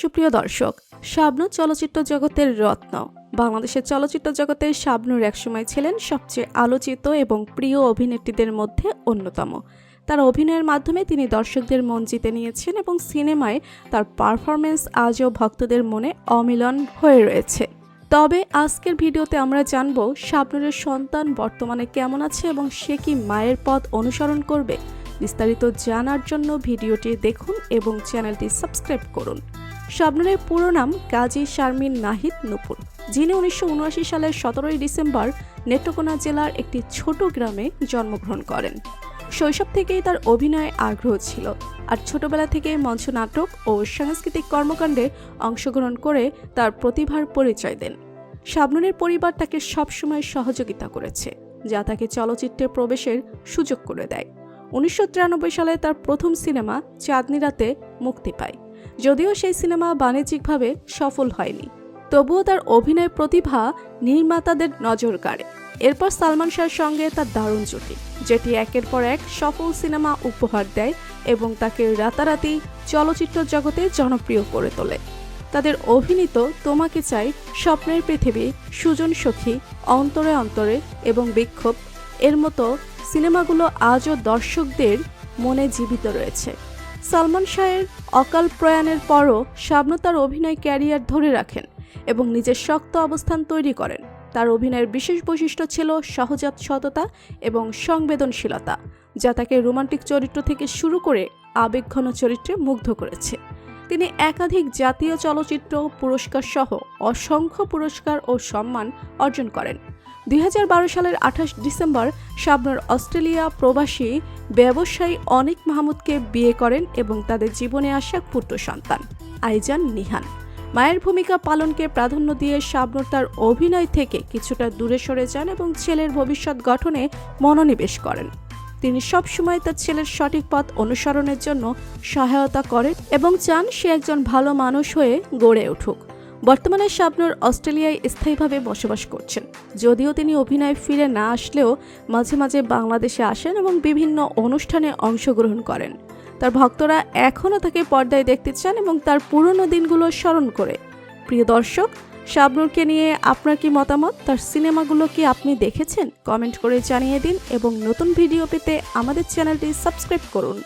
সুপ্রিয় দর্শক, শাবনু চলচ্চিত্র জগতের রত্ন। বাংলাদেশের চলচ্চিত্র জগতে শাবনুর একসময় ছিলেন সবচেয়ে আলোচিত এবং প্রিয় অভিনেত্রীদের মধ্যে অন্যতম। তার অভিনয়ের মাধ্যমে তিনি দর্শকদের মন জিতে নিয়েছেন এবং সিনেমায় তার পারফরমেন্স আজও ভক্তদের মনে অমিলন হয়ে রয়েছে। তবে আজকের ভিডিওতে আমরা জানব শাবনুরের সন্তান বর্তমানে কেমন আছে এবং সে কি মায়ের পথ অনুসরণ করবে? বিস্তারিত জানার জন্য ভিডিওটি দেখুন এবং চ্যানেলটি সাবস্ক্রাইব করুন। শাবনুরের পুরো নাম গাজী শারমিন নাহিদ নুপুর, যিনি উনিশশো উনআশি সালের সতেরোই ডিসেম্বর নেত্রকোনা জেলার একটি ছোট গ্রামে জন্মগ্রহণ করেন। শৈশব থেকেই তার অভিনয়ে আগ্রহ ছিল আর ছোটবেলা থেকে মঞ্চ নাটক ও সাংস্কৃতিক কর্মকাণ্ডে অংশগ্রহণ করে তার প্রতিভার পরিচয় দেন। শাবনুরের পরিবার তাকে সবসময় সহযোগিতা করেছে, যা তাকে চলচ্চিত্রে প্রবেশের সুযোগ করে দেয়। উনিশশো তিরানব্বই সালে তার প্রথম সিনেমা চাঁদনি রাতে মুক্তি পায়। যদিও সেই সিনেমা বাণিজ্যিকভাবে সফল হয়নি। তবুও তার অভিনয় প্রতিভা নির্মাতাদের নজর কাড়ে। এরপর সালমান শাহর সঙ্গে তার দারুণ জুটি, যেটি একের পর এক সফল সিনেমা উপহার দেয় এবং তাকে রাতারাতি চলচ্চিত্র জগতে জনপ্রিয় করে তোলে। তাদের অভিনীত তোমাকে চাই স্বপ্নের পৃথিবী, সুজন সখী, অন্তরে অন্তরে এবং বিক্ষোভ, এর মতো সিনেমাগুলো আজও দর্শকদের মনে জীবিত রয়েছে। সালমান শাহের অকাল প্রয়াণের পরও শাবনু তার অভিনয় ক্যারিয়ার ধরে রাখেন এবং নিজের শক্ত অবস্থান তৈরি করেন। তার অভিনয়ের বিশেষ বৈশিষ্ট্য ছিল সহজাত সততা এবং সংবেদনশীলতা, যা তাকে রোমান্টিক চরিত্র থেকে শুরু করে আবেগঘন চরিত্রে মুগ্ধ করেছে। তিনি একাধিক জাতীয় চলচ্চিত্র পুরস্কার সহ অসংখ্য পুরস্কার ও সম্মান অর্জন করেন। দুই হাজার বারো সালের আঠাশ ডিসেম্বর শাবনুর অস্ট্রেলিয়া প্রবাসী ব্যবসায়ী অনিক মাহমুদকে বিয়ে করেন এবং তাদের জীবনে আসা পুত্র সন্তান, আইজান নিহান। মায়ের ভূমিকা পালনকে প্রাধান্য দিয়ে শাবনুর তার অভিনয় থেকে কিছুটা দূরে সরে যান এবং ছেলের ভবিষ্যৎ গঠনে মনোনিবেশ করেন। তিনি সবসময় তার ছেলের সঠিক পথ অনুসরণের জন্য সহায়তা করেন এবং চান সে একজন ভালো মানুষ হয়ে গড়ে উঠুক। বর্তমানে শাবনুর অস্ট্রেলিয়ায় স্থায়ীভাবে বসবাস করছেন। যদিও তিনি অভিনয় ফিরে না আসলেও মাঝে মাঝে বাংলাদেশে আসেন এবং বিভিন্ন অনুষ্ঠানে অংশগ্রহণ করেন। তার ভক্তরা এখনও তাকে পর্দায় দেখতে চান এবং তার পুরনো দিনগুলো স্মরণ করে। প্রিয় দর্শক, শাবনুরকে নিয়ে আপনার কি মতামত? তার সিনেমাগুলো কি আপনি দেখেছেন? কমেন্ট করে জানিয়ে দিন এবং নতুন ভিডিও পেতে আমাদের চ্যানেলটি সাবস্ক্রাইব করুন।